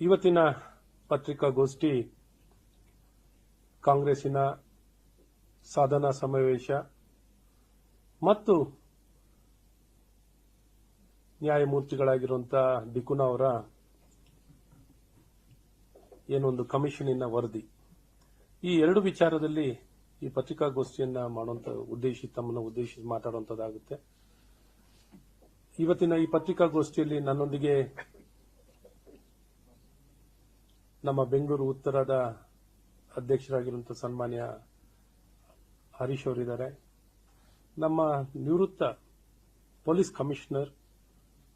ಇವತ್ತಿನ ಪತ್ರಿಕಾಗೋಷ್ಠಿ ಕಾಂಗ್ರೆಸ್ಸಿನ ಸಾಧನಾ ಸಮಾವೇಶ ಮತ್ತು ನ್ಯಾಯಮೂರ್ತಿಗಳಾಗಿರುವಂತಹ ಡಿಕುನ ಅವರ ಏನೊಂದು ಕಮಿಷನಿನ ವರದಿ. ಈ ಎರಡು ವಿಚಾರದಲ್ಲಿ ಈ ಪತ್ರಿಕಾಗೋಷ್ಠಿಯನ್ನ ಮಾಡುವಂತ ಉದ್ದೇಶಿ, ತಮ್ಮನ್ನು ಉದ್ದೇಶಿಸಿ ಮಾತಾಡುವಂತದ್ದಾಗುತ್ತೆ. ಇವತ್ತಿನ ಈ ಪತ್ರಿಕಾಗೋಷ್ಠಿಯಲ್ಲಿ ನನ್ನೊಂದಿಗೆ ನಮ್ಮ ಬೆಂಗಳೂರು ಉತ್ತರದ ಅಧ್ಯಕ್ಷರಾಗಿರುವಂತಹ ಸನ್ಮಾನ್ಯ ಹರೀಶ್ ಅವರಿದ್ದಾರೆ. ನಮ್ಮ ನಿವೃತ್ತ ಪೊಲೀಸ್ ಕಮಿಷನರ್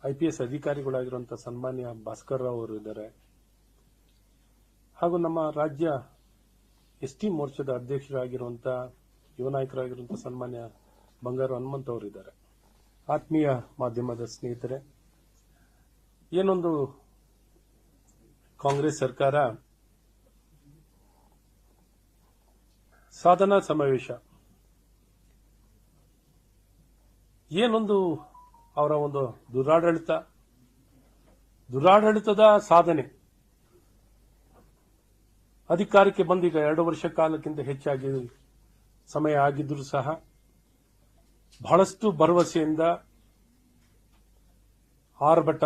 ಐಪಿಎಸ್ ಅಧಿಕಾರಿಗಳಾಗಿರುವಂತಹ ಸನ್ಮಾನ್ಯ ಭಾಸ್ಕರ್ ರಾವ್ ಅವರು ಇದ್ದಾರೆ. ಹಾಗೂ ನಮ್ಮ ರಾಜ್ಯ ಎಸ್ ಟಿ ಮೋರ್ಚಾದ ಅಧ್ಯಕ್ಷರಾಗಿರುವಂತಹ ಯುವ ನಾಯಕರಾಗಿರುವಂತಹ ಸನ್ಮಾನ್ಯ ಬಂಗಾರು ಹನುಮಂತ್ ಅವರಿದ್ದಾರೆ. ಆತ್ಮೀಯ ಮಾಧ್ಯಮದ ಸ್ನೇಹಿತರೆ, ಏನೊಂದು ಕಾಂಗ್ರೆಸ್ ಸರ್ಕಾರ ಸಾಧನಾ ಸಮಾವೇಶ. ಏನೊಂದು ಅವರ ಒಂದು ದುರಾಡಳಿತ? ದುರಾಡಳಿತದ ಸಾಧನೆ. ಅಧಿಕಾರಕ್ಕೆ ಬಂದೀಗ ಎರಡು ವರ್ಷ ಕಾಲಕ್ಕಿಂತ ಹೆಚ್ಚಾಗಿ ಸಮಯ ಆಗಿದ್ದರೂ ಸಹ ಬಹಳಷ್ಟು ಭರವಸೆಯಿಂದ ಆರ್ಭಟ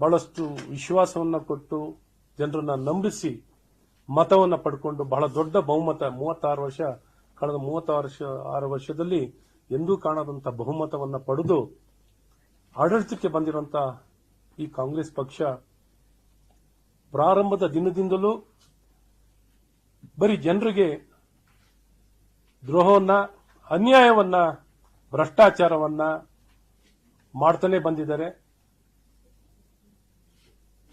ಬಹಳಷ್ಟು ವಿಶ್ವಾಸವನ್ನ ಕೊಟ್ಟು ಜನರನ್ನ ನಂಬಿಸಿ ಮತವನ್ನ ಪಡ್ಕೊಂಡು ಬಹಳ ದೊಡ್ಡ ಬಹುಮತ, ಮೂವತ್ತಾರು ವರ್ಷ, ಕಳೆದ ಮೂವತ್ತಾರು ವರ್ಷ, ಆರು ವರ್ಷದಲ್ಲಿ ಎಂದೂ ಕಾಣದಂತ ಬಹುಮತವನ್ನ ಪಡೆದು ಆಡಳಿತಕ್ಕೆ ಬಂದಿರುವಂತಹ ಈ ಕಾಂಗ್ರೆಸ್ ಪಕ್ಷ ಪ್ರಾರಂಭದ ದಿನದಿಂದಲೂ ಬರೀ ಜನರಿಗೆ ದ್ರೋಹವನ್ನ, ಅನ್ಯಾಯವನ್ನ, ಭ್ರಷ್ಟಾಚಾರವನ್ನ ಮಾಡ್ತಾನೆ ಬಂದಿದ್ದಾರೆ.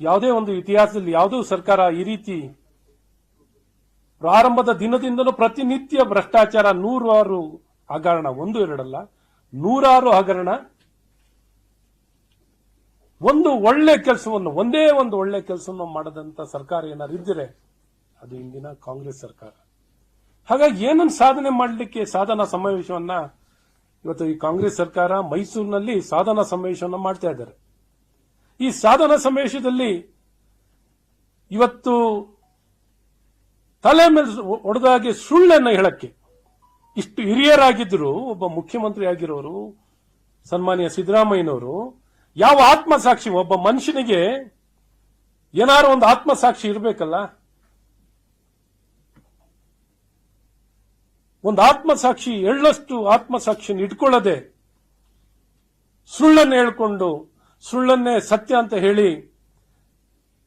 ಯಾವುದೇ ಒಂದು ಇತಿಹಾಸದಲ್ಲಿ ಯಾವುದೋ ಸರ್ಕಾರ ಈ ರೀತಿ ಪ್ರಾರಂಭದ ದಿನದಿಂದಲೂ ಪ್ರತಿನಿತ್ಯ ಭ್ರಷ್ಟಾಚಾರ ನೂರಾರು ಹಗರಣ, ಒಂದು, ಎರಡಲ್ಲ, ನೂರಾರು ಹಗರಣ, ಒಂದು ಒಳ್ಳೆ ಕೆಲಸವನ್ನು, ಒಂದೇ ಒಂದು ಒಳ್ಳೆ ಕೆಲಸವನ್ನು ಮಾಡದಂತ ಸರ್ಕಾರ ಏನಾದ್ರು ಇದ್ದರೆ ಅದು ಇಂದಿನ ಕಾಂಗ್ರೆಸ್ ಸರ್ಕಾರ. ಹಾಗಾಗಿ ಏನನ್ನು ಸಾಧನೆ ಮಾಡಲಿಕ್ಕೆ ಸಾಧನಾ ಸಮಾವೇಶವನ್ನ ಇವತ್ತು ಈ ಕಾಂಗ್ರೆಸ್ ಸರ್ಕಾರ ಮೈಸೂರಿನಲ್ಲಿ ಸಾಧನಾ ಸಮಾವೇಶವನ್ನು ಮಾಡ್ತಾ ಇದ್ದಾರೆ. ಈ ಸಾಧನ ಸಮೇಶದಲ್ಲಿ ಇವತ್ತು ತಲೆ ಮೇಲೆ ಒಡೆದಾಗೆ ಸುಳ್ಳನ್ನು ಹೇಳಕ್ಕೆ ಇಷ್ಟು ಹಿರಿಯರಾಗಿದ್ದರು ಒಬ್ಬ ಮುಖ್ಯಮಂತ್ರಿ ಆಗಿರೋರು ಸನ್ಮಾನ್ಯ ಸಿದ್ದರಾಮಯ್ಯನವರು, ಯಾವ ಆತ್ಮಸಾಕ್ಷಿ, ಒಬ್ಬ ಮನುಷ್ಯನಿಗೆ ಏನಾರು ಒಂದು ಆತ್ಮಸಾಕ್ಷಿ ಇರಬೇಕಲ್ಲ? ಒಂದು ಆತ್ಮಸಾಕ್ಷಿ ಎಳ್ಳಷ್ಟು ಆತ್ಮಸಾಕ್ಷಿಯನ್ನು ಇಟ್ಕೊಳ್ಳದೆ ಸುಳ್ಳನ್ನು ಹೇಳ್ಕೊಂಡು ಸುಳ್ಳನ್ನೇ ಸತ್ಯ ಅಂತ ಹೇಳಿ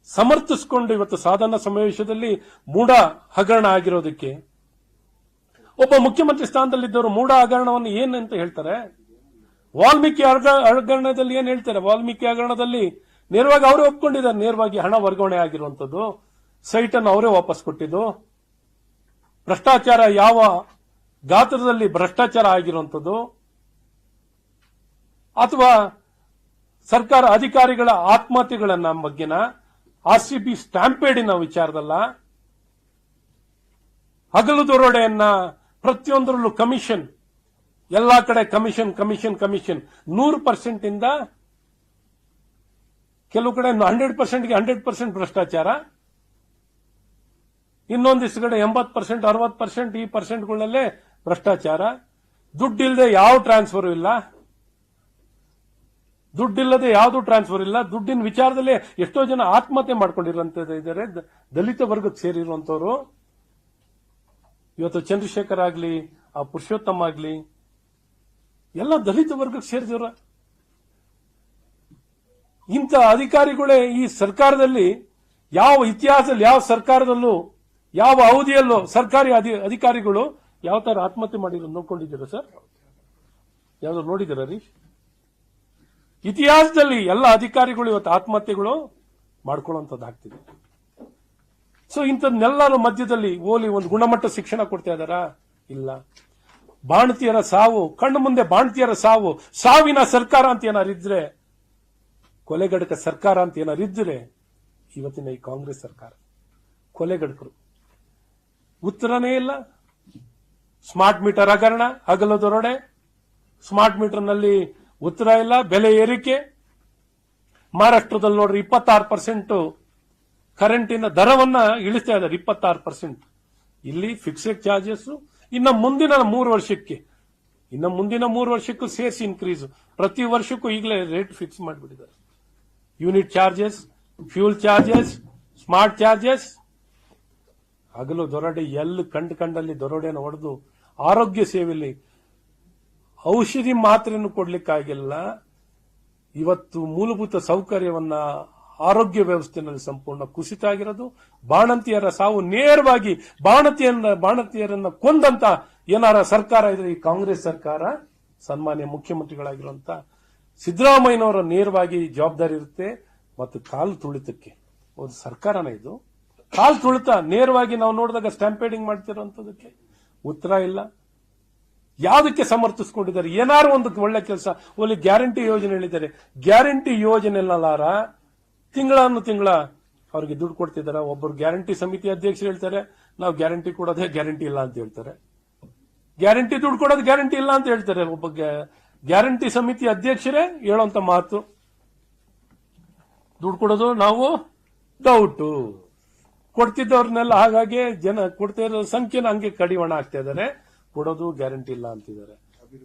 ಸಮರ್ಥಿಸಿಕೊಂಡು ಇವತ್ತು ಸಾಧನಾ ಸಮಾವೇಶದಲ್ಲಿ ಮೂಢ ಹಗರಣ ಆಗಿರೋದಕ್ಕೆ. ಒಬ್ಬ ಮುಖ್ಯಮಂತ್ರಿ ಸ್ಥಾನದಲ್ಲಿದ್ದವರು ಮೂಢ ಹಗರಣವನ್ನು ಏನಂತ ಹೇಳ್ತಾರೆ? ವಾಲ್ಮೀಕಿ ಹಗ- ಹಗರಣದಲ್ಲಿ ಏನ್ ಹೇಳ್ತಾರೆ? ವಾಲ್ಮೀಕಿ ಹಗರಣದಲ್ಲಿ ನೇರವಾಗಿ ಅವರೇ ಒಪ್ಕೊಂಡಿದ್ದಾರೆ. ನೇರವಾಗಿ ಹಣ ವರ್ಗಾವಣೆ ಆಗಿರುವಂತದ್ದು ಸೈಟ್ ಅನ್ನು ಅವರೇ ವಾಪಸ್ ಕೊಟ್ಟಿದ್ದು. ಭ್ರಷ್ಟಾಚಾರ ಯಾವ ಗಾತ್ರದಲ್ಲಿ ಭ್ರಷ್ಟಾಚಾರ ಆಗಿರುವಂತದ್ದು ಅಥವಾ ಸರ್ಕಾರ ಅಧಿಕಾರಿಗಳ ಆತ್ಮಹತ್ಯೆಗಳನ್ನ ಬಗ್ಗೆನ ಆರ್ ಸಿ ಬಿ ಸ್ಟಾಂಪೇಡಿನ ವಿಚಾರದಲ್ಲ, ಹಗಲು ದೊರಡೆಯನ್ನ ಪ್ರತಿಯೊಂದರಲ್ಲೂ ಕಮಿಷನ್, ಎಲ್ಲಾ ಕಡೆ ಕಮಿಷನ್ ಕಮಿಷನ್ ಕಮಿಷನ್, ನೂರು ಪರ್ಸೆಂಟ್ ಇಂದ ಕೆಲವು ಕಡೆ ಹಂಡ್ರೆಡ್ ಪರ್ಸೆಂಟ್ಗೆ ಹಂಡ್ರೆಡ್ ಪರ್ಸೆಂಟ್ ಭ್ರಷ್ಟಾಚಾರ ಇನ್ನೊಂದಿಷ್ಟು ಕಡೆ ಎಂಬತ್ತು ಪರ್ಸೆಂಟ್, ಅರವತ್ತು ಪರ್ಸೆಂಟ್, ಈ ಪರ್ಸೆಂಟ್ಗಳಲ್ಲೇ ಭ್ರಷ್ಟಾಚಾರ. ದುಡ್ಡಿಲ್ಲದೆ ಯಾವ ಟ್ರಾನ್ಸ್ಫರ್ ಇಲ್ಲ. ದುಡ್ಡಿಲ್ಲದೆ ಯಾವುದು ಟ್ರಾನ್ಸ್ಫರ್ ಇಲ್ಲ. ದುಡ್ಡಿನ ವಿಚಾರದಲ್ಲೇ ಎಷ್ಟೋ ಜನ ಆತ್ಮಹತ್ಯೆ ಮಾಡ್ಕೊಂಡಿರಂತ ಇದ್ದಾರೆ. ದಲಿತ ವರ್ಗಕ್ಕೆ ಸೇರಿರುವಂತವರು ಇವತ್ತು ಚಂದ್ರಶೇಖರ್ ಆಗ್ಲಿ, ಆ ಪುರುಷೋತ್ತಮ ಆಗ್ಲಿ, ಎಲ್ಲ ದಲಿತ ವರ್ಗಕ್ಕೆ ಸೇರಿದವರ. ಇಂಥ ಅಧಿಕಾರಿಗಳೇ ಈ ಸರ್ಕಾರದಲ್ಲಿ ಯಾವ ಇತಿಹಾಸದಲ್ಲಿ, ಯಾವ ಸರ್ಕಾರದಲ್ಲೂ, ಯಾವ ಅವಧಿಯಲ್ಲೂ ಸರ್ಕಾರಿ ಅಧಿ- ಅಧಿಕಾರಿಗಳು ಯಾವ ತರ ಆತ್ಮಹತ್ಯೆ ಮಾಡಿರೋ ನೋಡ್ಕೊಂಡಿದ್ದೀರಾ ಸರ್? ಯಾವ್ದು ನೋಡಿದ್ದೀರಾ ರೀ? ಇತಿಹಾಸದಲ್ಲಿ ಎಲ್ಲ ಅಧಿಕಾರಿಗಳು ಇವತ್ತು ಆತ್ಮಹತ್ಯೆಗಳು ಮಾಡ್ಕೊಳ್ಳುವಂಥದ್ದಾಗ್ತಿದೆ. ಸೊ ಇಂಥದ್ನೆಲ್ಲರ ಮಧ್ಯದಲ್ಲಿ ಓಲಿ ಒಂದು ಗುಣಮಟ್ಟ ಶಿಕ್ಷಣ ಕೊಡ್ತಾ ಇದಾರಾ ಇಲ್ಲ. ಬಾಣತಿಯರ ಸಾವು, ಕಣ್ಣು ಮುಂದೆ ಬಾಣತಿಯರ ಸಾವು, ಸಾವಿನ ಸರ್ಕಾರ ಅಂತ ಏನಾರು ಇದ್ರೆ ಕೊಲೆಗಡಕ ಸರ್ಕಾರ ಅಂತ ಏನಾರು ಇದ್ರೆ, ಇವತ್ತಿನ ಈ ಕಾಂಗ್ರೆಸ್ ಸರ್ಕಾರ ಕೊಲೆಗಡಕರು ಉತ್ತರನೇ ಇಲ್ಲ. ಸ್ಮಾರ್ಟ್ ಮೀಟರ್ ಹಗರಣ, ಹಗಲು ದೊರಡೆ. ಸ್ಮಾರ್ಟ್ ಮೀಟರ್ನಲ್ಲಿ ಉತ್ತರ ಇಲ್ಲ, ಬೆಲೆ ಏರಿಕೆ. ಮಹಾರಾಷ್ಟ್ರದಲ್ಲಿ ನೋಡ್ರಿ ಇಪ್ಪತ್ತಾರು ಪರ್ಸೆಂಟ್ ಕರೆಂಟಿನ ದರವನ್ನ ಇಳಿಸ್ತಾ ಇದ್ದಾರೆ, ಇಪ್ಪತ್ತಾರು ಪರ್ಸೆಂಟ್ ಇಲ್ಲಿ ಫಿಕ್ಸೆಡ್ ಚಾರ್ಜಸ್ ಇನ್ನು ಮುಂದಿನ ಮೂರು ವರ್ಷಕ್ಕೆ. ಇನ್ನು ಮುಂದಿನ ಮೂರು ವರ್ಷಕ್ಕೂ ಸೇಸ್ ಇನ್ಕ್ರೀಸ್ ಪ್ರತಿ ವರ್ಷಕ್ಕೂ ಈಗಲೇ ರೇಟ್ ಫಿಕ್ಸ್ ಮಾಡಿಬಿಟ್ಟಿದ್ದಾರೆ. Unit charges fuel charges smart charges ಹಗಲು ದೊರಡೆ ಎಲ್ಲಿ ಕಂಡು ಕಂಡಲ್ಲಿ ದೊರಡೆಯನ್ನು ಹೊಡೆದು ಆರೋಗ್ಯ ಸೇವೆಯಲ್ಲಿ ಔಷಧಿ ಮಾತ್ರೆಯನ್ನು ಕೊಡ್ಲಿಕ್ಕಾಗಿಲ್ಲ. ಇವತ್ತು ಮೂಲಭೂತ ಸೌಕರ್ಯವನ್ನ ಆರೋಗ್ಯ ವ್ಯವಸ್ಥೆಯಲ್ಲಿ ಸಂಪೂರ್ಣ ಕುಸಿತ ಆಗಿರೋದು. ಬಾಣಂತಿಯರ ಸಾವು ನೇರವಾಗಿ ಬಾಣತಿಯನ್ನ, ಬಾಣತಿಯರನ್ನ ಕೊಂದಂತ ಏನಾರ ಸರ್ಕಾರ ಇದ್ರೆ ಈ ಕಾಂಗ್ರೆಸ್ ಸರ್ಕಾರ, ಸನ್ಮಾನ್ಯ ಮುಖ್ಯಮಂತ್ರಿಗಳಾಗಿರುವಂತ ಸಿದ್ದರಾಮಯ್ಯನವರ ನೇರವಾಗಿ ಜವಾಬ್ದಾರಿ ಇರುತ್ತೆ. ಮತ್ತು ಕಾಲು ತುಳಿತಕ್ಕೆ, ಒಂದು ಸರ್ಕಾರನ ಇದು. ಕಾಲು ತುಳಿತ ನೇರವಾಗಿ ನಾವು ನೋಡಿದಾಗ ಸ್ಟ್ಯಾಂಪೇಡಿಂಗ್ ಮಾಡ್ತಿರೋಂಥದಕ್ಕೆ ಉತ್ತರ ಇಲ್ಲ. ಯಾವುದಕ್ಕೆ ಸಮರ್ಥಿಸ್ಕೊಂಡಿದ್ದಾರೆ? ಏನಾರು ಒಂದು ಒಳ್ಳೆ ಕೆಲಸ, ಒಳ್ಳೆ ಗ್ಯಾರಂಟಿ ಯೋಜನೆ ಹೇಳಿದ್ದಾರೆ. ಗ್ಯಾರಂಟಿ ಯೋಜನೆ ತಿಂಗಳನ್ನು ತಿಂಗಳ ಅವ್ರಿಗೆ ದುಡ್ಡು ಕೊಡ್ತಿದ್ದಾರೆ. ಒಬ್ಬರು ಗ್ಯಾರಂಟಿ ಸಮಿತಿ ಅಧ್ಯಕ್ಷರು ಹೇಳ್ತಾರೆ, ನಾವು ಗ್ಯಾರಂಟಿ ಕೊಡೋದೇ ಗ್ಯಾರಂಟಿ ಇಲ್ಲ ಅಂತ ಹೇಳ್ತಾರೆ. ಗ್ಯಾರಂಟಿ ದುಡ್ಡು ಕೊಡೋದು ಗ್ಯಾರಂಟಿ ಇಲ್ಲ ಅಂತ ಹೇಳ್ತಾರೆ. ಒಬ್ಬ ಗ್ಯಾರಂಟಿ ಸಮಿತಿ ಅಧ್ಯಕ್ಷರೇ ಹೇಳೋಂತ ಮಾತು. ದುಡ್ಡು ಕೊಡೋದು ನಾವು ಡೌಟು. ಕೊಡ್ತಿದ್ದವ್ರನ್ನೆಲ್ಲ ಹಾಗಾಗಿ ಜನ ಕೊಡ್ತಾ ಇರೋ ಸಂಖ್ಯೆನ ಹಂಗೆ ಕಡಿವಾಣ ಆಗ್ತಾ ಇದ್ದಾರೆ. ಕೊಡೋದು ಗ್ಯಾರಂಟಿ ಇಲ್ಲ ಅಂತಿದ್ದಾರೆ.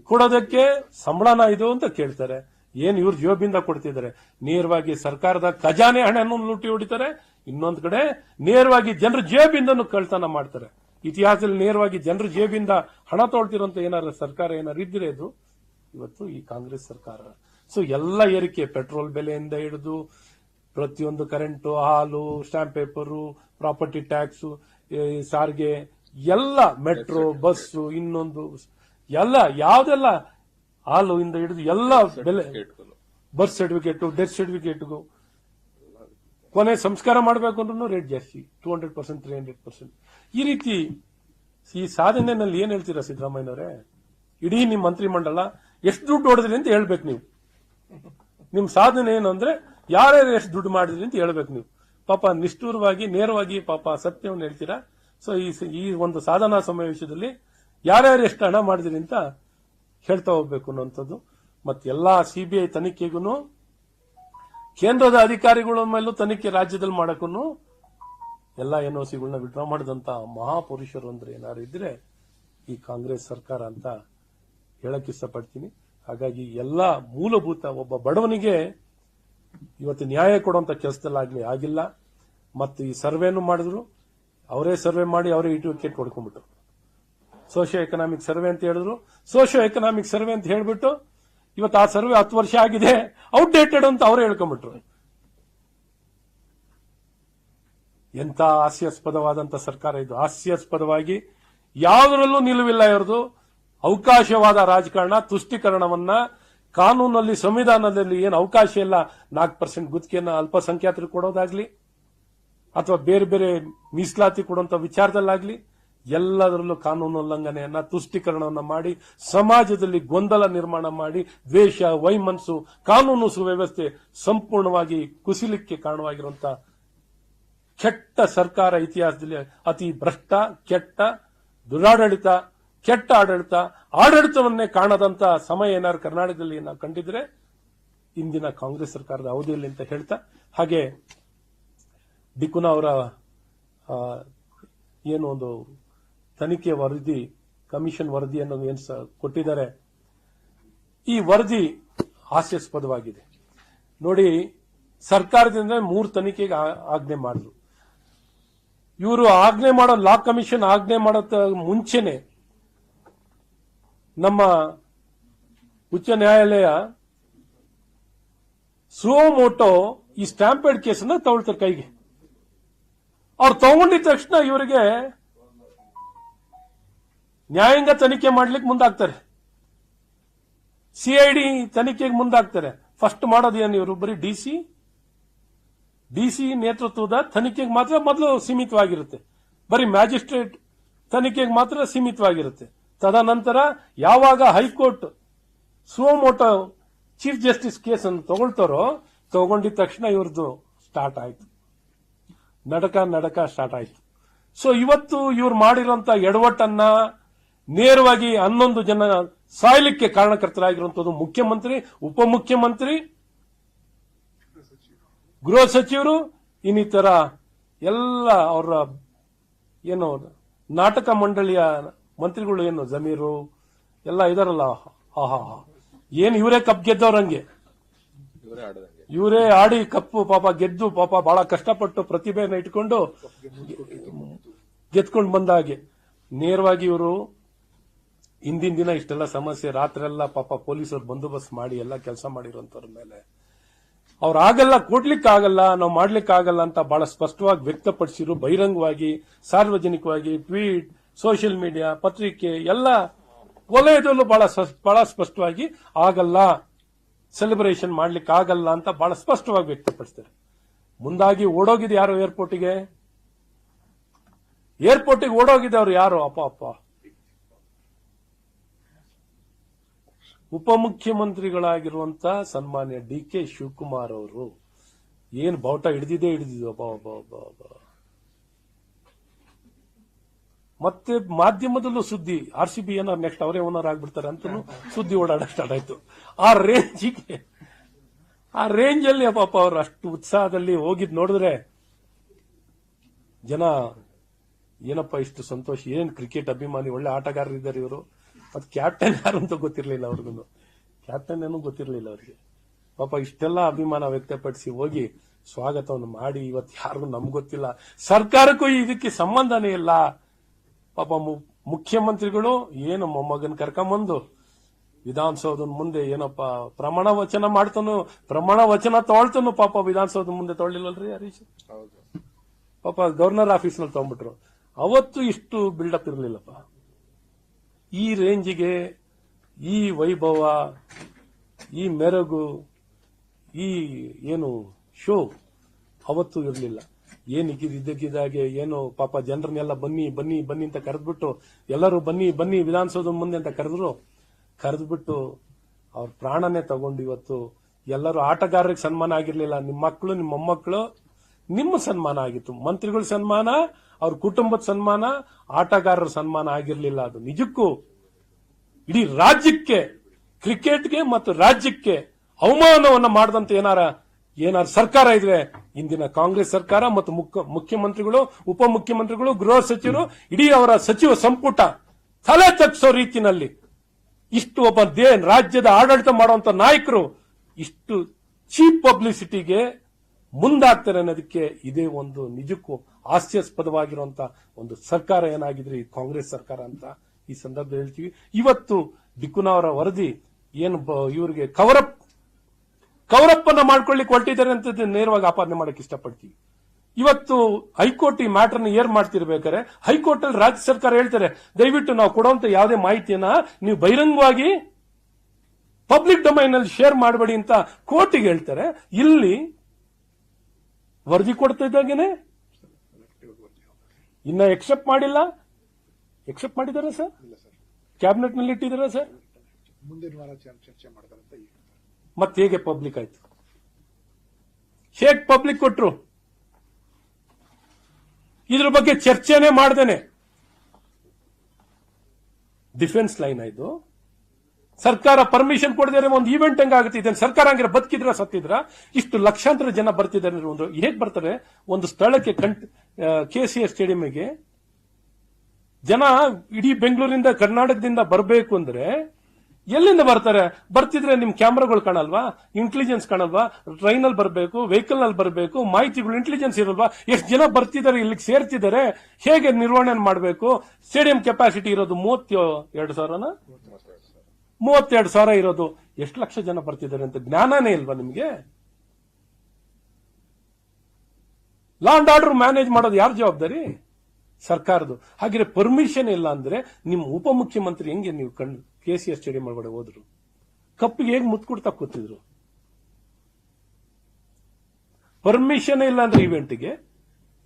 ಕೊಡೋದಕ್ಕೆ ಸಂಬಳನ ಇದು ಅಂತ ಕೇಳ್ತಾರೆ. ಏನ್ ಇವ್ರ ಜೋಬಿಂದ ಕೊಡ್ತಿದ್ದಾರೆ? ನೇರವಾಗಿ ಸರ್ಕಾರದ ಖಜಾನೆ ಹಣವನ್ನು ಲೂಟಿ ಹೊಡಿತಾರೆ. ಇನ್ನೊಂದ್ ಕಡೆ ನೇರವಾಗಿ ಜನರ ಜೇಬಿಂದನೂ ಕಳ್ತನ ಮಾಡ್ತಾರೆ. ಇತಿಹಾಸದಲ್ಲಿ ನೇರವಾಗಿ ಜನರ ಜೇಬಿಂದ ಹಣ ತೊಳ್ತಿರೋಂತ ಏನಾರ ಸರ್ಕಾರ ಏನಾರು ಇದ್ರೆ ಇದು? ಇವತ್ತು ಈ ಕಾಂಗ್ರೆಸ್ ಸರ್ಕಾರ. ಸೊ ಎಲ್ಲ ಏರಿಕೆ, ಪೆಟ್ರೋಲ್ ಬೆಲೆಯಿಂದ ಹಿಡಿದು ಪ್ರತಿಯೊಂದು ಕರೆಂಟು, ಹಾಲು ಸ್ಟಾಂಪ್ ಪೇಪರು, ಪ್ರಾಪರ್ಟಿ ಟ್ಯಾಕ್ಸ್ ಸಾರಿಗೆ ಎಲ್ಲ ಮೆಟ್ರೋ ಬಸ್ಸು ಇನ್ನೊಂದು ಎಲ್ಲ ಯಾವ್ದೆಲ್ಲ ಹಾಲು ಇಂದ ಹಿಡಿದು ಎಲ್ಲ ಬೆಲೆ ಬರ್ತ್ ಸರ್ಟಿಫಿಕೇಟ್ ಡೆತ್ ಸರ್ಟಿಫಿಕೇಟ್ಗೂ ಕೊನೆ ಸಂಸ್ಕಾರ ಮಾಡಬೇಕು ಅಂದ್ರೂ ರೇಟ್ ಜಾಸ್ತಿ two hundred percent three hundred percent ಈ ರೀತಿ ಈ ಸಾಧನೆನಲ್ಲಿ ಏನ್ ಹೇಳ್ತೀರಾ ಸಿದ್ದರಾಮಯ್ಯನವರೇ? ಇಡೀ ನಿಮ್ಮ ಮಂತ್ರಿಮಂಡಲ ಎಷ್ಟು ದುಡ್ಡು ಹೊಡೆದ್ರಿ ಅಂತ ಹೇಳ್ಬೇಕು ನೀವು. ನಿಮ್ ಸಾಧನೆ ಏನು ಅಂದ್ರೆ ಯಾರ್ಯಾರು ಎಷ್ಟು ದುಡ್ಡು ಮಾಡಿದ್ರಿ ಅಂತ ಹೇಳ್ಬೇಕು ನೀವು. ಪಾಪ ನಿಷ್ಠೂರವಾಗಿ ನೇರವಾಗಿ ಪಾಪ ಸತ್ಯವನ್ನು ಹೇಳ್ತೀರಾ? ಸೊ, ಈ ಒಂದು ಸಾಧನಾ ಸಮಾವೇಶದಲ್ಲಿ ಯಾರ್ಯಾರು ಎಷ್ಟು ಹಣ ಮಾಡಿದ್ರಿ ಅಂತ ಹೇಳ್ತಾ ಹೋಗ್ಬೇಕು ಅನ್ನೋಂಥದ್ದು ಮತ್ತೆ ಎಲ್ಲಾ ಸಿಬಿಐ ತನಿಖೆಗೂ ಕೇಂದ್ರದ ಅಧಿಕಾರಿಗಳ ಮೇಲೂ ತನಿಖೆ ರಾಜ್ಯದಲ್ಲಿ ಮಾಡಕ್ಕೂ ಎಲ್ಲ ಎನ್ ಒ ಸಿಗಳನ್ನ ವಿಡ್ರಾ ಮಾಡಿದಂತ ಮಹಾಪುರುಷರು ಅಂದ್ರೆ ಏನಾರು ಇದ್ರೆ ಈ ಕಾಂಗ್ರೆಸ್ ಸರ್ಕಾರ ಅಂತ ಹೇಳಕ್ ಇಷ್ಟಪಡ್ತೀನಿ. ಹಾಗಾಗಿ ಎಲ್ಲ ಮೂಲಭೂತ ಒಬ್ಬ ಬಡವನಿಗೆ ಇವತ್ತು ನ್ಯಾಯ ಕೊಡುವಂತ ಕೆಲಸದಲ್ಲಾಗ್ಲಿ ಆಗಿಲ್ಲ. ಮತ್ತು ಈ ಸರ್ವೆನು ಮಾಡಿದ್ರು. ಅವರೇ ಸರ್ವೆ ಮಾಡಿ ಅವರೇ ಇಟು ವಿಕೆಟ್ ಹೊಡ್ಕೊಂಡ್ಬಿಟ್ರು. ಸೋಷಿಯೋ ಎಕನಾಮಿಕ್ ಸರ್ವೆ ಅಂತ ಹೇಳಿದ್ರು. ಸೋಷಿಯೋ ಎಕನಾಮಿಕ್ ಸರ್ವೆ ಅಂತ ಹೇಳ್ಬಿಟ್ಟು ಇವತ್ತು ಆ ಸರ್ವೆ ಹತ್ತು ವರ್ಷ ಆಗಿದೆ, ಔಟ್ಡೇಟೆಡ್ ಅಂತ ಅವರೇ ಹೇಳ್ಕೊಂಡ್ಬಿಟ್ರು. ಎಂತ ಹಾಸ್ಯಾಸ್ಪದವಾದಂತ ಸರ್ಕಾರ ಇದು. ಹಾಸ್ಯಾಸ್ಪದವಾಗಿ ಯಾವುದರಲ್ಲೂ ನಿಲುವಿಲ್ಲ ಇವ್ರದು. ಅವಕಾಶವಾದ ರಾಜಕಾರಣ, ತುಷ್ಟೀಕರಣವನ್ನ ಕಾನೂನಲ್ಲಿ, ಸಂವಿಧಾನದಲ್ಲಿ ಏನು ಅವಕಾಶ ಇಲ್ಲ. ನಾಲ್ಕು ಪರ್ಸೆಂಟ್ ಗುತ್ತಿಗೆಯನ್ನ ಅಲ್ಪಸಂಖ್ಯಾತರಿಗೆ ಕೊಡೋದಾಗ್ಲಿ ಅಥವಾ ಬೇರೆ ಬೇರೆ ಮೀಸಲಾತಿ ಕೊಡುವಂತ ವಿಚಾರದಲ್ಲಾಗ್ಲಿ ಎಲ್ಲದರಲ್ಲೂ ಕಾನೂನು ಉಲ್ಲಂಘನೆಯನ್ನ, ತುಷ್ಟೀಕರಣವನ್ನ ಮಾಡಿ, ಸಮಾಜದಲ್ಲಿ ಗೊಂದಲ ನಿರ್ಮಾಣ ಮಾಡಿ, ದ್ವೇಷ ವೈಮನಸ್ಸು ಕಾನೂನು ಸುವ್ಯವಸ್ಥೆ ಸಂಪೂರ್ಣವಾಗಿ ಕುಸಿಲಿಕ್ಕೆ ಕಾರಣವಾಗಿರುವಂತ ಕೆಟ್ಟ ಸರ್ಕಾರ ಇತಿಹಾಸದಲ್ಲಿ ಅತಿ ಭ್ರಷ್ಟ, ಕೆಟ್ಟ, ದುರಾಡಳಿತ, ಕೆಟ್ಟ ಆಡಳಿತ, ಆಡಳಿತವನ್ನೇ ಕಾಣದಂತ ಸಮಯ ಏನಾದ್ರು ಕರ್ನಾಟಕದಲ್ಲಿ ನಾವು ಕಂಡಿದ್ರೆ ಇಂದಿನ ಕಾಂಗ್ರೆಸ್ ಸರ್ಕಾರದ ಅವಧಿಯಲ್ಲಿ ಅಂತ ಹೇಳ್ತಾ, ಹಾಗೆ ಡಿಕುನ ಅವರ ಏನು ಒಂದು ತನಿಖೆ ವರದಿ, ಕಮಿಷನ್ ವರದಿ ಅನ್ನೋದು ಏನು ಕೊಟ್ಟಿದ್ದಾರೆ. ಈ ವರದಿ ಹಾಸ್ಯಾಸ್ಪದವಾಗಿದೆ. ನೋಡಿ, ಸರ್ಕಾರದಿಂದ ಮೂರು ತನಿಖೆಗೆ ಆಜ್ಞೆ ಮಾಡಿದ್ರು. ಇವರು ಆಜ್ಞೆ ಮಾಡೋ ಲಾ ಕಮಿಷನ್ ಆಜ್ಞೆ ಮಾಡೋ ಮುಂಚೆನೆ ನಮ್ಮ ಉಚ್ಚ ನ್ಯಾಯಾಲಯ ಮೋಟೋ ಈ ಸ್ಟ್ಯಾಂಪೇಡ್ ಕೇಸನ್ನ ತಗೊಳ್ತಾರೆ ಕೈಗೆ. ಅವ್ರು ತಗೊಂಡಿದ ತಕ್ಷಣ ಇವರಿಗೆ ನ್ಯಾಯಾಂಗ ತನಿಖೆ ಮಾಡ್ಲಿಕ್ಕೆ ಮುಂದಾಗ್ತಾರೆ. ಸಿಐಡಿ ತನಿಖೆಗೆ ಮುಂದಾಗ್ತಾರೆ. ಫಸ್ಟ್ ಮಾಡೋದೇನು ಇವರು? ಬರೀ ಡಿಸಿ ಡಿಸಿ ನೇತೃತ್ವದ ತನಿಖೆಗೆ ಮಾತ್ರ ಮೊದಲು ಸೀಮಿತವಾಗಿರುತ್ತೆ. ಬರೀ ಮ್ಯಾಜಿಸ್ಟ್ರೇಟ್ ತನಿಖೆಗೆ ಮಾತ್ರ ಸೀಮಿತವಾಗಿರುತ್ತೆ. ತದನಂತರ ಯಾವಾಗ high court suo motu chief justice case ಅನ್ನು ತಗೊಳ್ತಾರೋ, ತಗೊಂಡಿದ ತಕ್ಷಣ ಇವ್ರದ್ದು ಸ್ಟಾರ್ಟ್ ಆಯ್ತು. ನಡಕ ನಡಕ ಸ್ಟಾರ್ಟ್ ಆಯ್ತು. ಸೊ ಇವತ್ತು ಇವ್ರು ಮಾಡಿರುವಂತ ಎಡವಟ್ಟನ್ನ ನೇರವಾಗಿ ಹನ್ನೊಂದು ಜನ ಸಾಯ್ಲಿಕ್ಕೆ ಕಾರಣಕರ್ತರಾಗಿರುವಂತದ್ದು ಮುಖ್ಯಮಂತ್ರಿ, ಉಪಮುಖ್ಯಮಂತ್ರಿ, ಗೃಹ ಸಚಿವರು, ಇನ್ನಿತರ ಎಲ್ಲ ಅವರ ಏನು ನಾಟಕ ಮಂಡಳಿಯ ಮಂತ್ರಿಗಳು ಏನು, ಜಮೀರು, ಎಲ್ಲ ಇದಾರಲ್ಲ, ಆಹಾ ಏನು ಇವರೇ ಕಪ್ ಗೆದ್ದವ್ರಂಗೆ ಇವರೇ ಆಡಿ ಕಪ್ಪು ಪಾಪ ಗೆದ್ದು ಪಾಪ ಬಹಳ ಕಷ್ಟಪಟ್ಟು ಪ್ರತಿಭೆಯನ್ನು ಇಟ್ಕೊಂಡು ಗೆದ್ಕೊಂಡು ಬಂದ ಹಾಗೆ. ನೇರವಾಗಿ ಇವರು ಹಿಂದಿನ ದಿನ ಇಷ್ಟೆಲ್ಲ ಸಮಸ್ಯೆ ರಾತ್ರೆಲ್ಲ ಪಾಪ ಪೊಲೀಸರು ಬಂದೋಬಸ್ತ್ ಮಾಡಿ ಎಲ್ಲ ಕೆಲಸ ಮಾಡಿರುವಂತವ್ರ ಮೇಲೆ. ಅವ್ರು ಆಗಲ್ಲ ಕೊಡ್ಲಿಕ್ಕೆ ಆಗಲ್ಲ ನಾವು ಮಾಡ್ಲಿಕ್ಕೆ ಆಗಲ್ಲ ಅಂತ ಬಹಳ ಸ್ಪಷ್ಟವಾಗಿ ವ್ಯಕ್ತಪಡಿಸಿರು ಬಹಿರಂಗವಾಗಿ, ಸಾರ್ವಜನಿಕವಾಗಿ, ಟ್ವೀಟ್, ಸೋಷಿಯಲ್ ಮೀಡಿಯಾ, ಪತ್ರಿಕೆ, ಎಲ್ಲ ವಲಯದಲ್ಲೂ ಬಹಳ ಬಹಳ ಸ್ಪಷ್ಟವಾಗಿ ಆಗಲ್ಲ. ಸೆಲೆಬ್ರೇಷನ್ ಮಾಡ್ಲಿಕ್ಕೆ ಆಗಲ್ಲ ಅಂತ ಬಹಳ ಸ್ಪಷ್ಟವಾಗಿ ವ್ಯಕ್ತಪಡಿಸ್ತಾರೆ. ಮುಂದಾಗಿ ಓಡೋಗಿದೆ ಯಾರು ಏರ್ಪೋರ್ಟಿಗೆ ಏರ್ಪೋರ್ಟಿಗೆ ಓಡೋಗಿದ್ದವ್ರು ಯಾರು? ಅಪ್ಪ ಅಪ್ಪ. ಉಪಮುಖ್ಯಮಂತ್ರಿಗಳಾಗಿರುವಂತ ಸನ್ಮಾನ್ಯ ಡಿ ಕೆ ಶಿವಕುಮಾರ್ ಅವರು. ಏನ್ ಬಾವುಟ ಹಿಡಿದಿದೆ ಹಿಡಿದಿದ್ದು. ಅಬ್ಬಾ ಅಬ್ಬಾ ಅಬ್ಬಾ ಅಬ್ಬಾ. ಮತ್ತೆ ಮಾಧ್ಯಮದಲ್ಲೂ ಸುದ್ದಿ ಆರ್ ಸಿ ಬಿ ಏನಾರು ನೆಕ್ಸ್ಟ್ ಅವರೇ ಓನರ್ ಆಗ್ಬಿಡ್ತಾರೆ ಅಂತ ಸುದ್ದಿ ಓಡಾಡ ಸ್ಟಾರ್ಟ್ ಆಯ್ತು. ಆ ರೇಂಜಿಗೆ ಆ ರೇಂಜ್ ಅಲ್ಲಿ ಪಾಪ ಅವರು ಅಷ್ಟು ಉತ್ಸಾಹದಲ್ಲಿ ಹೋಗಿದ್ ನೋಡಿದ್ರೆ ಜನ ಏನಪ್ಪ ಇಷ್ಟು ಸಂತೋಷ, ಏನ್ ಕ್ರಿಕೆಟ್ ಅಭಿಮಾನಿ, ಒಳ್ಳೆ ಆಟಗಾರರಿದ್ದಾರೆ ಇವರು. ಅದು ಕ್ಯಾಪ್ಟನ್ ಯಾರು ಅಂತ ಗೊತ್ತಿರಲಿಲ್ಲ ಅವ್ರಿಗೂ ಕ್ಯಾಪ್ಟನ್ ಏನು ಗೊತ್ತಿರಲಿಲ್ಲ ಅವ್ರಿಗೆ. ಪಾಪ ಇಷ್ಟೆಲ್ಲ ಅಭಿಮಾನ ವ್ಯಕ್ತಪಡಿಸಿ ಹೋಗಿ ಸ್ವಾಗತವನ್ನು ಮಾಡಿ, ಇವತ್ತು ಯಾರಿಗೂ ನಮ್ಗೆ ಗೊತ್ತಿಲ್ಲ. ಸರ್ಕಾರಕ್ಕೂ ಇದಕ್ಕೆ ಸಂಬಂಧನೇ ಇಲ್ಲ. ಪಾಪ ಮುಖ್ಯಮಂತ್ರಿಗಳು ಏನು ಮೊಮ್ಮಗನ್ ಕರ್ಕೊಂಬಂದು ವಿಧಾನಸೌಧದ ಮುಂದೆ ಏನಪ್ಪ ಪ್ರಮಾಣ ವಚನ ಮಾಡ್ತಾನು ಪ್ರಮಾಣ ವಚನ ತೊಳ್ತಾನು ಪಾಪ ವಿಧಾನಸೌಧದ ಮುಂದೆ ತೊಳಿಲ್ವಲ್ರಿ ಹರೀಶ್? ಹೌದು. ಪಾಪ ಗವರ್ನರ್ ಆಫೀಸ್ನಲ್ಲಿ ತಗೊಂಡ್ಬಿಟ್ರು. ಅವತ್ತು ಇಷ್ಟು ಬಿಲ್ಡಪ್ ಇರಲಿಲ್ಲಪ್ಪ. ಈ ರೇಂಜಿಗೆ ಈ ವೈಭವ ಈ ಮೆರಗು ಈ ಏನು ಶೋ ಅವತ್ತು ಇರಲಿಲ್ಲ. ಏನ್ ಇದ್ದಕ್ಕಿದ್ದಾಗೆ ಏನು ಪಾಪ ಜನರನ್ನೆಲ್ಲ ಬನ್ನಿ ಬನ್ನಿ ಬನ್ನಿ ಅಂತ ಕರೆದ್ಬಿಟ್ಟು ಎಲ್ಲರೂ ಬನ್ನಿ ಬನ್ನಿ ವಿಧಾನಸೌಧ ಮುಂದೆ ಅಂತ ಕರೆದ್ರು. ಕರೆದ್ಬಿಟ್ಟು ಅವ್ರ ಪ್ರಾಣನೇ ತಗೊಂಡು ಇವತ್ತು ಎಲ್ಲರೂ ಆಟಗಾರರಿಗೆ ಸನ್ಮಾನ ಆಗಿರ್ಲಿಲ್ಲ. ನಿಮ್ಮ ಮಕ್ಕಳು ನಿಮ್ಮ ಮೊಮ್ಮಕ್ಕಳು ನಿಮ್ಮ ಸನ್ಮಾನ ಆಗಿತ್ತು. ಮಂತ್ರಿಗಳ ಸನ್ಮಾನ, ಅವ್ರ ಕುಟುಂಬದ ಸನ್ಮಾನ, ಆಟಗಾರರ ಸನ್ಮಾನ ಆಗಿರ್ಲಿಲ್ಲ. ಅದು ನಿಜಕ್ಕೂ ಇಡೀ ರಾಜ್ಯಕ್ಕೆ ಕ್ರಿಕೆಟ್ಗೆ ಮತ್ತು ರಾಜ್ಯಕ್ಕೆ ಅವಮಾನವನ್ನ ಮಾಡಿದಂತ ಏನಾರ ಏನಾರ ಸರ್ಕಾರ ಇದ್ರೆ ಇಂದಿನ ಕಾಂಗ್ರೆಸ್ ಸರ್ಕಾರ ಮತ್ತು ಉಪ ಮುಖ್ಯಮಂತ್ರಿಗಳು ಗೃಹ ಸಚಿವರು, ಇಡೀ ಅವರ ಸಚಿವ ಸಂಪುಟ ತಲೆ ತಗ್ಸೋ ರೀತಿನಲ್ಲಿ ಇಷ್ಟು ಒಬ್ಬ ದೇ ರಾಜ್ಯದ ಆಡಳಿತ ಮಾಡುವಂತ ನಾಯಕರು ಇಷ್ಟು ಚೀಪ್ ಪಬ್ಲಿಸಿಟಿಗೆ ಮುಂದಾಗ್ತಾರೆ ಅನ್ನೋದಕ್ಕೆ ಇದೇ ಒಂದು ನಿಜಕ್ಕೂ ಹಾಸ್ಯಾಸ್ಪದವಾಗಿರುವಂತ ಒಂದು ಸರ್ಕಾರ ಏನಾಗಿದ್ರೆ ಈ ಕಾಂಗ್ರೆಸ್ ಸರ್ಕಾರ ಅಂತ ಈ ಸಂದರ್ಭದಲ್ಲಿ ಹೇಳ್ತೀವಿ. ಇವತ್ತು ಬಿಕ್ಕುನವರ ವರದಿ ಏನು ಇವ್ರಿಗೆ ಕವರಪ್ ಕವರಪ್ಪನ್ನ ಮಾಡ್ಕೊಳ್ಳಿಕ್ಕೆ ಹೊರಟಿದ್ದಾರೆ ಅಂತ ನೇರವಾಗಿ ಆಪಾದನೆ ಮಾಡಕ್ಕೆ ಇಷ್ಟಪಡ್ತೀವಿ ಇವತ್ತು ಹೈಕೋರ್ಟ್ ಈ ಮ್ಯಾಟರ್ನ ಏರ್ ಮಾಡ್ತಿರ್ಬೇಕಾದ್ರೆ ಹೈಕೋರ್ಟ್ ಅಲ್ಲಿ ರಾಜ್ಯ ಸರ್ಕಾರ ಹೇಳ್ತಾರೆ ದಯವಿಟ್ಟು ನಾವು ಕೊಡುವಂತ ಯಾವುದೇ ಮಾಹಿತಿಯನ್ನ ನೀವು ಬಹಿರಂಗವಾಗಿ ಪಬ್ಲಿಕ್ ಡೊಮೈನ್ ಅಲ್ಲಿ ಶೇರ್ ಮಾಡಬೇಡಿ ಅಂತ ಕೋರ್ಟಿಗೆ ಹೇಳ್ತಾರೆ. ಇಲ್ಲಿ ವರದಿ ಕೊಡ್ತಾ ಇದ್ದಾಗೇನೆ? ಇನ್ನ ಎಕ್ಸೆಪ್ಟ್ ಮಾಡಿಲ್ಲ? ಎಕ್ಸೆಪ್ಟ್ ಮಾಡಿದಾರ ಸರ್? ಕ್ಯಾಬಿನೆಟ್ನಲ್ಲಿ ಇಟ್ಟಿದಾರ ಸರ್? ಮುಂದಿನ ವಾರ ಚರ್ಚೆ ಮಾಡ್ತಾರೆ ಮತ್ತೆ ಹೇಗೆ ಪಬ್ಲಿಕ್ ಆಯ್ತು? ಹೇಗ್ ಪಬ್ಲಿಕ್ ಕೊಟ್ರು? ಇದ್ರ ಬಗ್ಗೆ ಚರ್ಚೆನೆ ಮಾಡ್ದೇನೆ. ಡಿಫೆನ್ಸ್ ಲೈನ್ ಆಯ್ತು ಸರ್ಕಾರ ಪರ್ಮಿಷನ್ ಕೊಡದೇ ಒಂದು ಈವೆಂಟ್ ಹಂಗಾಗುತ್ತೆ ಇದನ್ನ ಸರ್ಕಾರ ಹಂಗಿರ ಬದುಕಿದ್ರ ಸತ್ತಿದ್ರ? ಇಷ್ಟು ಲಕ್ಷಾಂತರ ಜನ ಬರ್ತಿದ್ದಾರೆ ಒಂದು ಹೇಗ್ ಬರ್ತಾರೆ? ಒಂದು ಸ್ಥಳಕ್ಕೆ ಕೆ ಸಿ ಎಸ್ ಸ್ಟೇಡಿಯಂಗೆ ಜನ ಇಡೀ ಬೆಂಗಳೂರಿಂದ, ಕರ್ನಾಟಕದಿಂದ ಬರಬೇಕು ಅಂದ್ರೆ ಎಲ್ಲಿಂದ ಬರ್ತಾರೆ? ಬರ್ತಿದ್ರೆ ನಿಮ್ ಕ್ಯಾಮ್ರಾಗಳು ಕಾಣಲ್ವಾ? ಇಂಟೆಲಿಜೆನ್ಸ್ ಕಾಣಲ್ವಾ? ಟ್ರೈನ್ ಅಲ್ಲಿ ಬರಬೇಕು ವೆಹಿಕಲ್ನಲ್ಲಿ ಬರಬೇಕು, ಮಾಹಿತಿಗಳು ಇಂಟೆಲಿಜೆನ್ಸ್ ಇರಲ್ವಾ? ಎಷ್ಟು ಜನ ಬರ್ತಿದ್ದಾರೆ, ಇಲ್ಲಿಗೆ ಸೇರ್ತಿದ್ದಾರೆ? ಹೇಗೆ ನಿರ್ವಹಣೆ ಮಾಡಬೇಕು? ಸ್ಟೇಡಿಯಂ ಕೆಪಾಸಿಟಿ ಇರೋದು ಮೂವತ್ತ ಎರಡು ಸಾವಿರನ? ಮೂವತ್ತೆರಡು ಸಾವಿರ ಇರೋದು. ಎಷ್ಟು ಲಕ್ಷ ಜನ ಬರ್ತಿದ್ದಾರೆ ಅಂತ ಜ್ಞಾನನೇ ಇಲ್ವಾ ನಿಮ್ಗೆ? ಲಾ ಅಂಡ್ ಆರ್ಡರ್ ಮ್ಯಾನೇಜ್ ಮಾಡೋದು ಯಾರ ಜವಾಬ್ದಾರಿ? ಸರ್ಕಾರದ್ದು. ಹಾಗೆ ಪರ್ಮಿಷನ್ ಇಲ್ಲ ಅಂದ್ರೆ ನಿಮ್ಮ ಉಪಮುಖ್ಯಮಂತ್ರಿ ಹೆಂಗೆ ನೀವು ಕಂಡು ಕೆ ಸಿ ಆರ್ ಸ್ಟೇಡಿಯಂ ಒಳಗಡೆ ಹೋದ್ರು. ಕಪ್ಪಿಗೆ ಹೇಗೆ ಮುತ್ಕೊಡ್ತಾ ಕೂತಿದ್ರು? ಪರ್ಮಿಷನ್ ಇಲ್ಲ ಅಂದ್ರೆ ಇವೆಂಟ್ಗೆ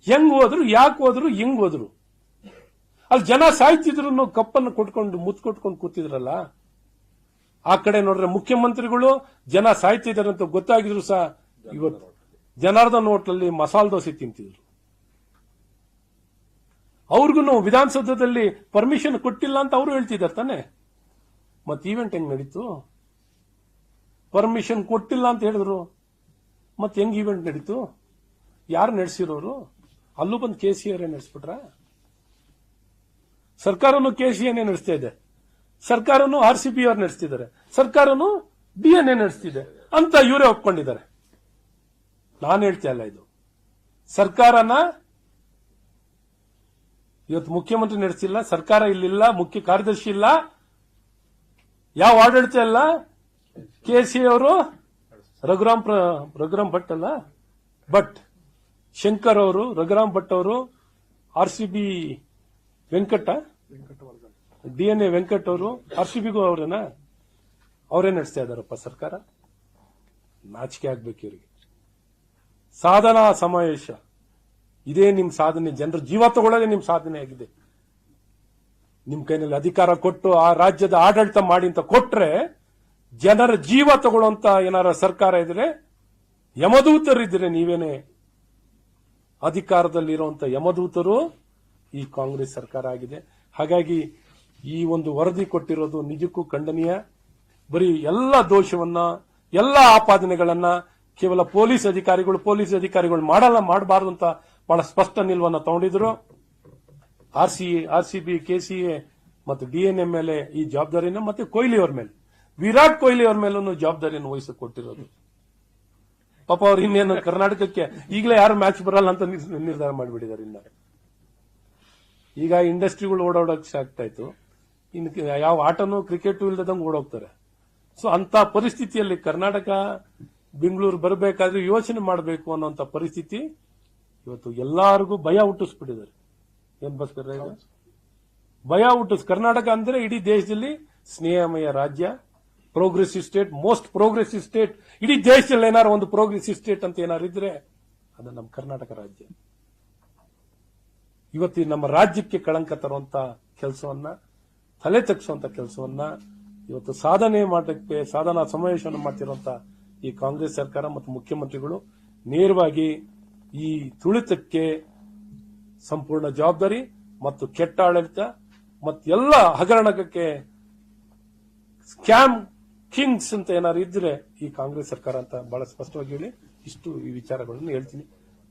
ಹೆಂಗ್ ಹೋದ್ರು, ಯಾಕೆ ಹೋದ್ರು, ಹೆಂಗ್ ಹೋದ್ರು. ಅಲ್ಲಿ ಜನ ಸಾಯ್ತಿದ್ರು ಕಪ್ಪನ್ನು ಕೊಟ್ಕೊಂಡು ಮುತ್ಕೊಟ್ಕೊಂಡು ಕೂತಿದ್ರಲ್ಲ? ಆ ಕಡೆ ನೋಡ್ರೆ ಮುಖ್ಯಮಂತ್ರಿಗಳು ಜನ ಸಾಯ್ತಿದ್ದಾರೆ ಅಂತ ಗೊತ್ತಾಗಿದ್ರು ಸಹ ಇವತ್ತು. ಜನಾರ್ದನ್ ಹೋಟ್ಲಲ್ಲಿ ಮಸಾಲ ದೋಸೆ ತಿಂತಿದ್ರು. ಅವ್ರಿಗೂ ವಿಧಾನಸೌಧದಲ್ಲಿ ಪರ್ಮಿಷನ್ ಕೊಟ್ಟಿಲ್ಲ ಅಂತ ಅವರು ಹೇಳ್ತಿದ್ದಾರೆ ತಾನೆ? ಮತ್ತೆ ಈವೆಂಟ್ ಹೆಂಗ್ ನಡೀತು? ಪರ್ಮಿಷನ್ ಕೊಟ್ಟಿಲ್ಲ ಅಂತ ಹೇಳಿದ್ರು. ಮತ್ತೆ ಹೆಂಗ್ ಈವೆಂಟ್ ನಡೀತು? ಯಾರು ನಡೆಸಿರೋರು? ಅಲ್ಲೂ ಬಂದು ಕೆ ಸಿ ಅವರೇ ನಡೆಸ್ಬಿಟ್ರ? ಸರ್ಕಾರನು ಕೆ ಸಿ ಎನ್ ನಡೆಸ್ತಾ ಇದೆ? ಸರ್ಕಾರನು ಆರ್ ಸಿ ಬಿ ಆರ್ ನಡೆಸ್ತಿದ್ದಾರೆ. ಸರ್ಕಾರನು ಡಿ ಎನ್ ಎ ನಡೆಸ್ತಿದೆ. ಅಂತ ಇವರೇ ಒಪ್ಕೊಂಡಿದ್ದಾರೆ. ನಾನು ಹೇಳ್ತಾ ಇಲ್ಲ ಇದು. ಸರ್ಕಾರನ ಇವತ್ತು ಮುಖ್ಯಮಂತ್ರಿ ನಡೆಸಿಲ್ಲ, ಸರ್ಕಾರ ಇಲ್ಲಿಲ್ಲ, ಮುಖ್ಯ ಕಾರ್ಯದರ್ಶಿ ಇಲ್ಲ. ಯಾವ ಆಡಳಿತ ಅಲ್ಲ ಕೆ ಸಿ ಅವರು ರಘುರಾಮ್ ರಘುರಾಮ್ ಭಟ್ ಅಲ್ಲ? ಭಟ್. ಶಂಕರ್ ಅವರು, ರಘುರಾಮ್ ಭಟ್ ಅವರು R C B Venkata D N A Venkat ಅವರು ಆರ್ ಸಿ ಬಿಗೂ ಅವರೇನಾ? ಅವರೇ ನಡೆಸ್ತಾ ಇದಾರಪ್ಪ ಸರ್ಕಾರ? ನಾಚಿಕೆ ಆಗ್ಬೇಕು ಇವರಿಗೆ. ಸಾಧನಾ ಸಮಾವೇಶ. ಇದೇ ನಿಮ್ ಸಾಧನೆ. ಜನರ ಜೀವ ತಗೊಳ್ಳೋದೇ ನಿಮ್ ಸಾಧನೆ ಆಗಿದೆ. ನಿಮ್ ಕೈನಲ್ಲಿ ಅಧಿಕಾರ ಕೊಟ್ಟು ಆ ರಾಜ್ಯದ ಆಡಳಿತ ಮಾಡಿ ಅಂತ ಕೊಟ್ರೆ ಜನರ ಜೀವ ತಗೊಳ್ಳುವಂತ ಏನಾರ ಸರ್ಕಾರ ಇದ್ರೆ ಯಮದೂತರಿದ್ರೆ ನೀವೇನೆ ಅಧಿಕಾರದಲ್ಲಿರುವಂತ ಯಮದೂತರು ಈ ಕಾಂಗ್ರೆಸ್ ಸರ್ಕಾರ ಆಗಿದೆ. ಹಾಗಾಗಿ ಈ ಒಂದು ವರದಿ ಕೊಟ್ಟಿರೋದು ನಿಜಕ್ಕೂ ಖಂಡನೀಯ. ಬರೀ ಎಲ್ಲ ದೋಷವನ್ನ, ಎಲ್ಲ ಆಪಾದನೆಗಳನ್ನ ಕೇವಲ ಪೊಲೀಸ್ ಅಧಿಕಾರಿಗಳು ಪೊಲೀಸ್ ಅಧಿಕಾರಿಗಳು ಮಾಡಲ್ಲ, ಮಾಡಬಾರದು ಅಂತ ಬಹಳ ಸ್ಪಷ್ಟ ನಿಲುವನ್ನ ತಗೊಂಡಿದ್ರು. R C R C B K C A ಮತ್ತು ಡಿಎನ್ಎ ಮೇಲೆ ಈ ಜವಾಬ್ದಾರಿನ ಮತ್ತೆ ಕೊಹ್ಲಿ ಅವ್ರ ಮೇಲೆ. ವಿರಾಟ್ ಕೊಹ್ಲಿ ಅವ್ರ ಮೇಲೂ ಜವಾಬ್ದಾರಿಯನ್ನು ವಹಿಸಿ ಕೊಟ್ಟಿರೋದು ಪಾಪ ಅವ್ರು ಇನ್ನೇನು ಕರ್ನಾಟಕಕ್ಕೆ ಈಗಲೇ ಯಾರು ಮ್ಯಾಚ್ ಬರಲ್ಲ ಅಂತ ನಿರ್- ನಿರ್ಧಾರ ಮಾಡಿಬಿಟ್ಟಿದ್ದಾರೆ ಇನ್ನ. ಈಗ ಇಂಡಸ್ಟ್ರಿಗಳು ಓಡಾಡೋಕೆ ಆಗ್ತಾ ಇತ್ತು. ಇನ್ನು ಯಾವ ಆಟನೂ ಕ್ರಿಕೆಟ್ ಇಲ್ಲದಂಗೆ ಓಡೋಗ್ತಾರೆ. ಸೊ ಅಂತ ಪರಿಸ್ಥಿತಿಯಲ್ಲಿ ಕರ್ನಾಟಕ, ಬೆಂಗಳೂರು ಬರಬೇಕಾದ್ರೆ ಯೋಚನೆ ಮಾಡಬೇಕು ಅನ್ನೋಂಥ ಪರಿಸ್ಥಿತಿ ಇವತ್ತು ಎಲ್ಲರಿಗೂ ಭಯ ಹುಟ್ಟಿಸ್ಬಿಟ್ಟಿದ್ದಾರೆ. ಏನ್ ಭಾಸ್ಕರ್ ಈಗ ಭಯ ಹುಟ್ಟಿಸ್ ಕರ್ನಾಟಕ ಅಂದ್ರೆ ಇಡೀ ದೇಶದಲ್ಲಿ ಸ್ನೇಹಮಯ ರಾಜ್ಯ progressive state most progressive state ಇಡೀ ದೇಶದಲ್ಲಿ ಏನಾರು ಒಂದು ಪ್ರೋಗ್ರೆಸಿವ್ ಸ್ಟೇಟ್ ಅಂತ ಏನಾರು ಇದ್ರೆ ಅದು ನಮ್ಮ ಕರ್ನಾಟಕ ರಾಜ್ಯ. ಇವತ್ತು ನಮ್ಮ ರಾಜ್ಯಕ್ಕೆ ಕಳಂಕ ತರುವಂತ ಕೆಲಸವನ್ನ, ತಲೆ ತಗ್ಸುವಂತ ಕೆಲಸವನ್ನ, ಇವತ್ತು ಸಾಧನೆ ಮಾಡಕ್ಕೆ, ಸಾಧನಾ ಸಮಾವೇಶವನ್ನು ಮಾಡ್ತಿರುವಂತ ಈ ಕಾಂಗ್ರೆಸ್ ಸರ್ಕಾರ ಮತ್ತು ಮುಖ್ಯಮಂತ್ರಿಗಳು ನೇರವಾಗಿ ಈ ತುಳಿತಕ್ಕೆ ಸಂಪೂರ್ಣ ಜವಾಬ್ದಾರಿ ಮತ್ತು ಕೆಟ್ಟ ಆಡಳಿತ ಮತ್ತು ಎಲ್ಲ ಹಗರಣಕ್ಕೆ ಸ್ಕ್ಯಾಮ್ ಕಿಂಗ್ಸ್ ಅಂತ ಏನಾದ್ರು ಇದ್ರೆ ಈ ಕಾಂಗ್ರೆಸ್ ಸರ್ಕಾರ ಅಂತ ಬಹಳ ಸ್ಪಷ್ಟವಾಗಿ ಹೇಳಿ ಇಷ್ಟು ಈ ವಿಚಾರಗಳನ್ನು ಹೇಳ್ತೀನಿ.